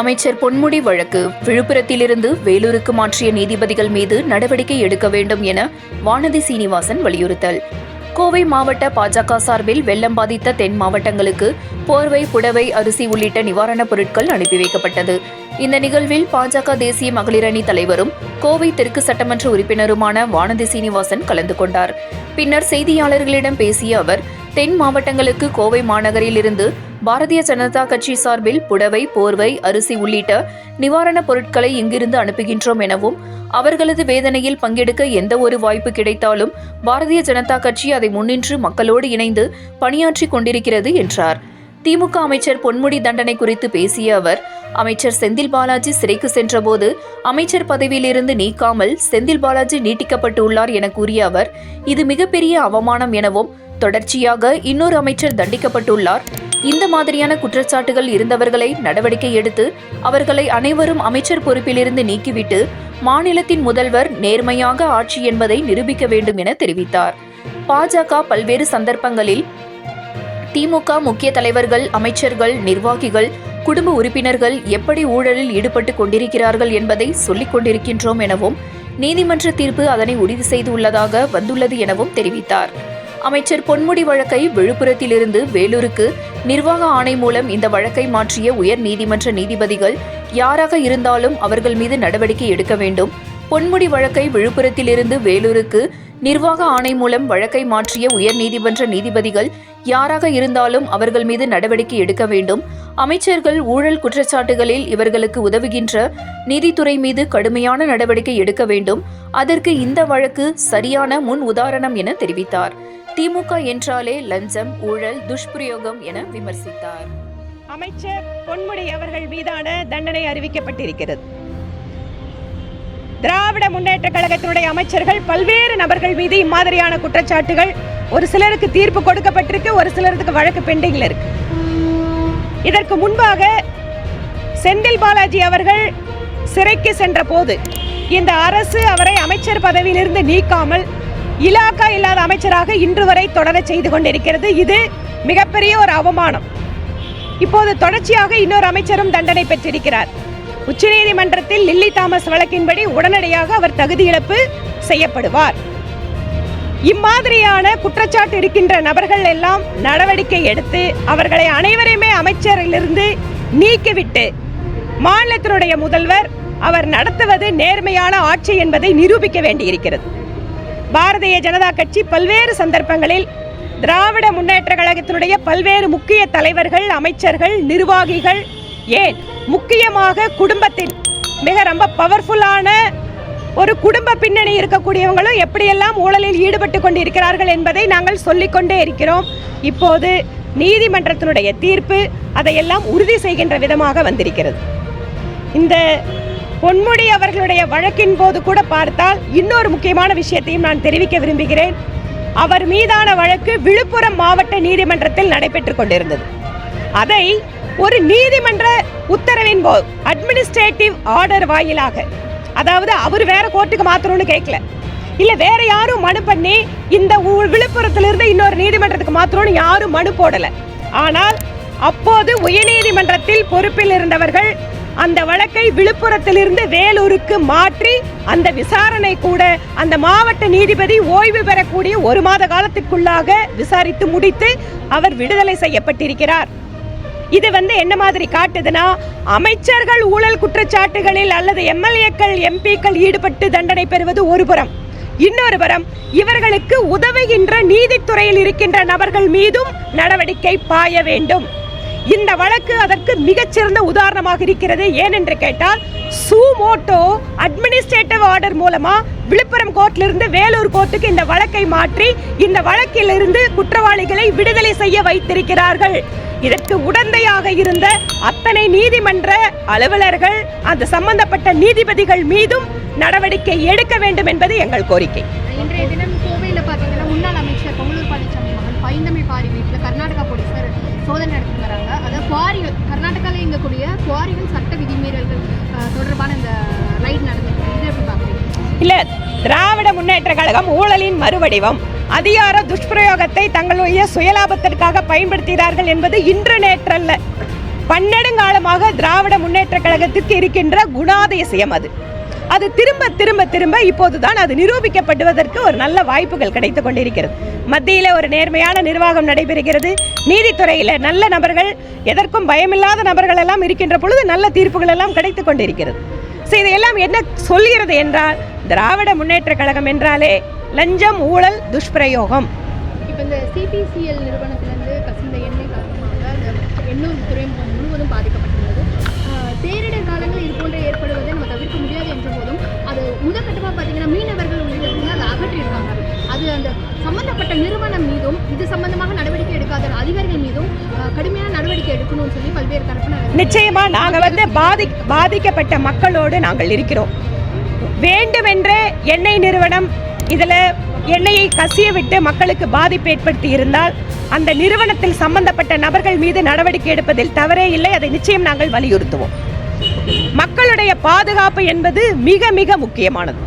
அமைச்சர் பொன்முடி வழக்கு விழுப்புரத்திலிருந்து வேலூருக்கு மாற்றிய நீதிபதிகள் மீது நடவடிக்கை எடுக்க வேண்டும் என வானதி சீனிவாசன் வலியுறுத்தல். கோவை மாவட்ட பாஜக சார்பில் வெள்ளம் பாதித்த தென் மாவட்டங்களுக்கு போர்வை புடவை அரிசி உள்ளிட்ட நிவாரணப் பொருட்கள் அனுப்பி வைக்கப்பட்டது. இந்த நிகழ்வில் பாஜக தேசிய மகளிர் அணி தலைவரும் கோவை தெற்கு சட்டமன்ற உறுப்பினருமான வானதி சீனிவாசன் கலந்து கொண்டார். பின்னர் செய்தியாளர்களிடம் பேசிய அவர் தென் மாவட்டங்களுக்கு கோவை மாநகரிலிருந்து பாரதிய ஜனதா கட்சி சார்பில் புடவை போர்வை அரிசி உள்ளிட்ட நிவாரணப் பொருட்களை இங்கிருந்து அனுப்புகின்றோம் எனவும் அவர்களது வேதனையில் பங்கெடுக்க எந்த ஒரு வாய்ப்பு கிடைத்தாலும் பாரதிய ஜனதா கட்சி அதை முன்னின்று மக்களோடு இணைந்து பணியாற்றிக் கொண்டிருக்கிறது என்றார். திமுக அமைச்சர் பொன்முடி தண்டனை குறித்து பேசிய அவர் அமைச்சர் செந்தில் பாலாஜி சிறைக்கு சென்றபோது அமைச்சர் பதவியிலிருந்து நீக்காமல் செந்தில் பாலாஜி நீட்டிக்கப்பட்டுள்ளார் என கூறிய அவர் இது மிகப்பெரிய அவமானம் எனவும் தொடர்ச்சியாக இன்னொரு அமைச்சர் தண்டிக்கப்பட்டுள்ளார் இந்த மாதிரியான குற்றச்சாட்டுகள் இருந்தவர்களை நடவடிக்கை எடுத்து அவர்களை அனைவரும் அமைச்சர் பொறுப்பிலிருந்து நீக்கிவிட்டு மாநிலத்தின் முதல்வர் நேர்மையாக ஆட்சி என்பதை நிரூபிக்க வேண்டும் என தெரிவித்தார். பாஜக பல்வேறு சந்தர்ப்பங்களில் திமுக முக்கிய தலைவர்கள் அமைச்சர்கள் நிர்வாகிகள் குடும்ப உறுப்பினர்கள் எப்படி ஊழலில் ஈடுபட்டு கொண்டிருக்கிறார்கள் என்பதை சொல்லிக் கொண்டிருக்கின்றோம் எனவும் நீதிமன்ற தீர்ப்பு அதனை உறுதி செய்துள்ளதாக வந்துள்ளது எனவும் தெரிவித்தார். அமைச்சர் பொன்முடி வழக்கை விழுப்புரத்திலிருந்து வேலூருக்கு நிர்வாக ஆணை மூலம் இந்த வழக்கை மாற்றிய உயர் நீதிமன்ற நீதிபதிகள் யாராக இருந்தாலும் அவர்கள் மீது நடவடிக்கை எடுக்க வேண்டும். பொன்முடி வழக்கை விழுப்புரத்திலிருந்து வேலூருக்கு நிர்வாக ஆணை மூலம் வழக்கை மாற்றிய உயர் நீதிமன்ற நீதிபதிகள் யாராக இருந்தாலும் அவர்கள் மீது நடவடிக்கை எடுக்க வேண்டும். அமைச்சர்கள் ஊழல் குற்றச்சாட்டுகளில் இவர்களுக்கு உதவுகின்ற நீதித்துறை மீது கடுமையான நடவடிக்கை எடுக்க வேண்டும். அதற்கு இந்த வழக்கு சரியான முன் உதாரணம் என தெரிவித்தார். திமுக என்றாலே லஞ்சம் ஊழல் துஷ்பிரயோகம் என விமர்சித்தார். அமைச்சர் பொன்முடி அவர்கள் மீதான தண்டனை அறிவிக்கப்பட்டிருக்கிறது. திராவிட முன்னேற்ற கழகத்தினுடைய அமைச்சர்கள் பல்வேறு நபர்கள் மீது இம்மாதிரியான குற்றச்சாட்டுகள் ஒரு சிலருக்கு தீர்ப்பு கொடுக்கப்பட்டிருக்கு ஒரு சிலருக்கு வழக்கு பெண்டிங்ல இருக்கு. இதற்கு முன்பாக செந்தில் பாலாஜி அவர்கள் சிறைக்கு சென்ற போது இந்த அரசு அவரை அமைச்சர் பதவியிலிருந்து நீக்காமல் இலாக்கா இல்லாத அமைச்சராக இன்று வரை தொடர செய்து கொண்டிருக்கிறது. இது மிகப்பெரிய ஒரு அவமானம். இப்போது தொடர்ச்சியாக இன்னொரு அமைச்சரும் தண்டனை பெற்றிருக்கிறார். உச்சநீதிமன்றத்தில் லில்லி தாமஸ் வழக்கின்படி உடனடியாக அவர் தகுதி இழப்பு செய்யப்படுவார். இம்மாதிரியான குற்றச்சாட்டு இருக்கின்ற நபர்கள் எல்லாம் நடவடிக்கை எடுத்து அவர்களை அனைவரையுமே அமைச்சரிலிருந்து நீக்கிவிட்டு மாநிலத்தினுடைய முதல்வர் அவர் நடத்துவது நேர்மையான ஆட்சி என்பதை நிரூபிக்க வேண்டியிருக்கிறது. பாரதிய ஜனதா கட்சி பல்வேறு சந்தர்ப்பங்களில் திராவிட முன்னேற்ற கழகத்தினுடைய பல்வேறு முக்கிய தலைவர்கள் அமைச்சர்கள் நிர்வாகிகள் ஏன்? முக்கியமாக குடும்பத்தின். மிக ரொம்ப பவர்ஃபுல்லான ஒரு குடும்ப பின்னணி இருக்கக்கூடியவங்களும் எப்படியெல்லாம் ஊழலில் ஈடுபட்டு கொண்டிருக்கிறார்கள் என்பதை நாங்கள் சொல்லிக்கொண்டே இருக்கிறோம். இப்போது நீதிமன்றத்தினுடைய தீர்ப்பு அதையெல்லாம் உறுதி செய்கின்ற விதமாக வந்திருக்கிறது. இந்த பொன்முடி அவர்களுடைய வழக்கின் போது கூட பார்த்தால் இன்னொரு முக்கியமான விஷயத்தையும் நான் தெரிவிக்க விரும்புகிறேன். அவர் மீதான வழக்கு விழுப்புரம் மாவட்ட நீதிமன்றத்தில் நடைபெற்று கொண்டிருந்தது. அதை ஒரு நீதிமன்ற உத்தரவின் போது அட்மினிஸ்ட்ரேட்டிவ் ஆர்டர் வாயிலாக. அதாவது அவர் வேற கோர்ட்டுக்கு மாத்தணும்னு கேட்கல இல்ல வேற யாரும் மனு பண்ணி இந்த ஊ- விழுப்புரத்திலிருந்து இன்னொரு நீதிமன்றத்துக்கு மாத்தணும்னு யாரும் மனு போடல. ஆனால் அப்போது உயர்நீதிமன்றத்தில் பொறுப்பில் இருந்தவர்கள் அந்த வழக்கை விழுப்புரத்திலிருந்து வேலூருக்கு மாற்றி அந்த விசாரணை கூட அந்த மாவட்ட நீதிபதி ஓய்வு பெறக்கூடிய ஒரு மாத காலத்துக்குள்ளாக விசாரித்து முடித்து அவர் விடுதலை செய்யப்பட்டிருக்கிறார். இது வந்து என்ன மாதிரி காட்டுதுன்னா அமைச்சர்கள் ஊழல் குற்றச்சாட்டுகளில் அல்லது எம்எல்ஏக்கள் எம்பிக்கள் ஈடுபட்டு தண்டனை பெறுவது ஒரு புறம். இன்னொரு புறம் இவர்களுக்கு உதவுகின்ற நீதித்துறையில் இருக்கின்ற நபர்கள் மீதும் நடவடிக்கை பாய வேண்டும். இந்த வழக்கு அதற்கு மிகச்சிறந்த உதாரணமாக இருக்கிறது. ஏனென்று கேட்டால் சூமோட்டோ அட்மினிஸ்ட்ரேட்டிவ் ஆர்டர் மூலமா விழுப்புரம் கோர்ட்டிலிருந்து வேலூர் கோர்ட்டுக்கு இந்த வழக்கை மாற்றி இந்த வழக்கிலிருந்து குற்றவாளிகளை விடுதலை செய்ய வைத்திருக்கிறார்கள். இதற்கு உடந்தையாக இருந்த அத்தனை நீதிமன்ற அலுவலர்கள் அந்த சம்பந்தப்பட்ட நீதிபதிகள் மீதும் நடவடிக்கை எடுக்க வேண்டும் என்பது எங்கள் கோரிக்கை. இன்றைய தினம் கோவையில் பார்த்தீங்கன்னா முன்னாள் அமைச்சர் பொங்கலூர் பழனிசாமி மகன் பைந்தமிழ் பாரி வீட்டில் கர்நாடகா போலீசார் சோதனை நடத்தி வராங்க அதாவது குவாரிகள் கர்நாடகாவில் இயங்கக்கூடிய குவாரிகள் சட்ட விதிமீறல்கள் தொடர்பான இந்த ரைட் நடந்திருக்கு. இது எப்படி பார்க்குறீங்க இல்ல திராவிட முன்னேற்ற கழகம் ஊழலின் மறுவடிவம். அதிகார துஷ்பிரயோகத்தை தங்களுடைய சுயலாபத்திற்காக பயன்படுத்தினார்கள் என்பது இன்று நேற்றல்ல. பன்னெடுங்காலமாக திராவிட முன்னேற்ற கழகத்திற்கு இருக்கின்ற குணாதிசயம் அது. அது திரும்ப திரும்ப திரும்ப இப்போதுதான் அது நிரூபிக்கப்படுவதற்கு ஒரு நல்ல வாய்ப்புகள் கிடைத்து கொண்டிருக்கிறது. மத்தியில் ஒரு நேர்மையான நிர்வாகம் நடைபெறுகிறது. நீதித்துறையில் நல்ல நபர்கள் எதற்கும் பயமில்லாத நபர்கள் எல்லாம் இருக்கின்ற பொழுது நல்ல தீர்ப்புகள் எல்லாம் கிடைத்து கொண்டிருக்கிறது. ஸோ இதையெல்லாம் என்ன சொல்கிறது என்றால் திராவிட முன்னேற்ற கழகம் என்றாலே லஞ்சம் ஊழல் துஷ்பிரயோகம். இப்போ இந்த சிபிசிஎல் நிறுவனத்திலிருந்து கசிந்த எண்ணெய் காரணமாக அந்த எண்ணூர் துறைமுகம் முழுவதும் பாதிக்கப்பட்டுள்ளது. பேரிடர் காலங்களில் இது போன்ற ஏற்படுவதை நம்ம தவிர்க்க முடியாது என்ற போதும் அது முதற்கட்டமாக பார்த்தீங்கன்னா மீனவர்கள் உள்ளிட்டவங்க அதை அகற்றியிருக்காங்க. அது அந்த சம்பந்தப்பட்ட நிறுவனம் மீதும் இது சம்பந்தமாக நடவடிக்கை எடுக்காத அதிகாரிகள் மீதும் கடுமையான நடவடிக்கை எடுக்கணும்னு சொல்லி பல்வேறு தரப்பினர் நிச்சயமா நாங்க வந்து பாதி பாதிக்கப்பட்ட மக்களோடு நாங்கள் இருக்கிறோம். வேண்டுமென்றே எண்ணெய் நிறுவனம் இதில் எண்ணெயை கசிய விட்டு மக்களுக்கு பாதிப்பு ஏற்படுத்தி இருந்தால் அந்த நிறுவனத்தில் சம்பந்தப்பட்ட நபர்கள் மீது நடவடிக்கை எடுப்பதில் தவறே இல்லை. அதை நிச்சயம் நாங்கள் வலியுறுத்துவோம். மக்களுடைய பாதுகாப்பு என்பது மிக மிக முக்கியமானது.